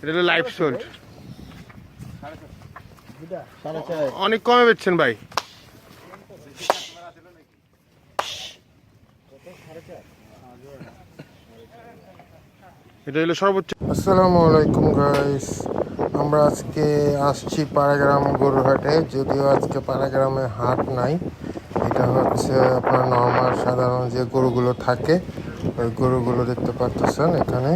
এটা হলো লাইফ অনেক কমে বেচছেন ভাই। এটা হলো সর্বোচ্চ। আসসালামু আলাইকুম গাইস আমরা আজকে আসছি পাড়াগ্রাম গরুহাটে যদিও আজকে পাড়াগ্রামে হাট নাই। এটা হচ্ছে আপনার নর্মাল সাধারণ যে গরুগুলো থাকে, ওই গরুগুলো দেখতে পাচ্ছেন এখানে।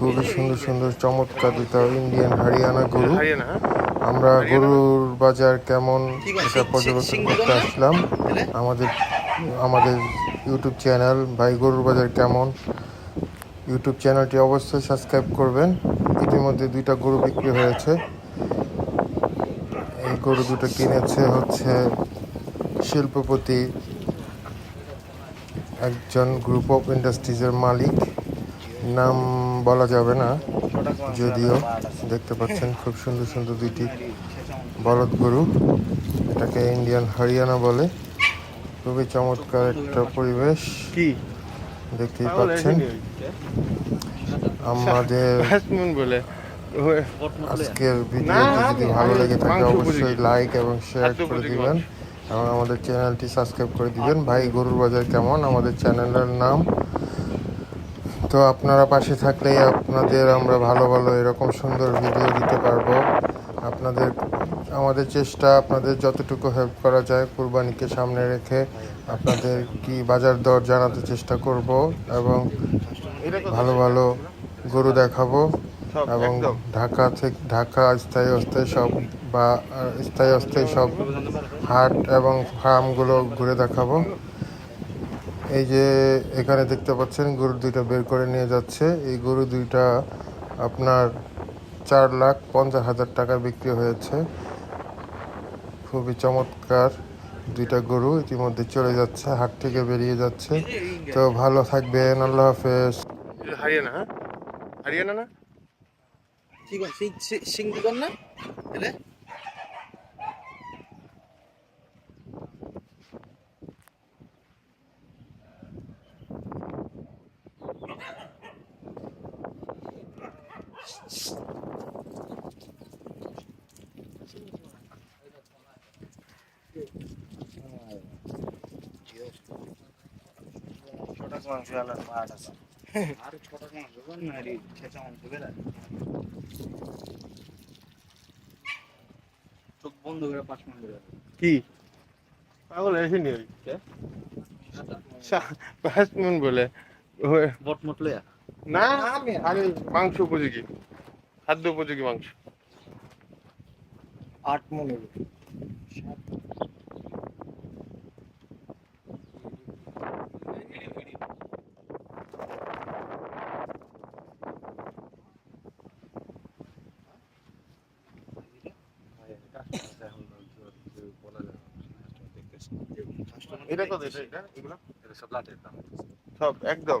খুবই সুন্দর সুন্দর চমৎকার দুটো ইন্ডিয়ান হরিয়ানা গরু। হ্যাঁ? আমরা গরুর বাজার কেমন এটা পর্যবেক্ষণ করতে আসলাম। আমাদের আমাদের ইউটিউব চ্যানেল ভাই গরুর বাজার কেমন? ইউটিউব চ্যানেলটি অবশ্যই সাবস্ক্রাইব করবেন। ইতিমধ্যে দুইটা গরু বিক্রি হয়েছে। এই গরু দুটো কিনেছে হচ্ছে শিল্পপতি একজন গ্রুপ অফ ইন্ডাস্ট্রিজের মালিক। নাম বলা যাবে না যদিও দেখতে পাচ্ছেন খুব সুন্দর সুন্দর দুইটি বলদ গরু। এটাকে ইন্ডিয়ান হরিয়ানা বলে। খুবই চমৎকার একটা পরিবেশ দেখতেই পাচ্ছেন। আমাদের আজকের ভিডিওটি যদি ভালো লেগে থাকে অবশ্যই লাইক এবং শেয়ার করে দিবেন এবং আমাদের চ্যানেলটি সাবস্ক্রাইব করে দিবেন। ভাই গরুর বাজার কেমন? আমাদের চ্যানেলের নাম তো আপনারা পাশে থাকলেই আপনাদের আমরা ভালো ভালো এরকম সুন্দর ভিডিও দিতে পারব। আপনাদের আমাদের চেষ্টা আপনাদের যতটুকু হেল্প করা যায় কুরবানিকে সামনে রেখে আপনাদের কি বাজার দর জানাতে চেষ্টা করব এবং ভালো ভালো গরু দেখাবো এবং ঢাকা থেকে ঢাকা স্থায়ী অস্থায়ী সব বা স্থায়ী অস্থায়ী সব হাট এবং ফার্মগুলো ঘুরে দেখাবো। এই যে এখানে দেখতে পাচ্ছেন গরু দুইটা বের করে নিয়ে যাচ্ছে। এই গরু দুইটা আপনার চার লাখ পঞ্চাশ হাজার টাকা বিক্রি হয়েছে। খুবই চমৎকার দুইটা গরু ইতিমধ্যে চলে যাচ্ছে হাট থেকে বেরিয়ে যাচ্ছে। তো ভালো থাকবেন আল্লাহ হাফেজ। হারিয়ানা হ্যাঁ? হারিয়ানা না? ঠিক আছে সিং সিং না চোখ বন্ধ করে পাঁচ মিনিট কি? পাগল বলে। লয়া আরে মাংস উপযোগী খাদ্য উপযোগী মাংস। আট মনে এটা কত এটা এটা? এগুলো? সব একদম।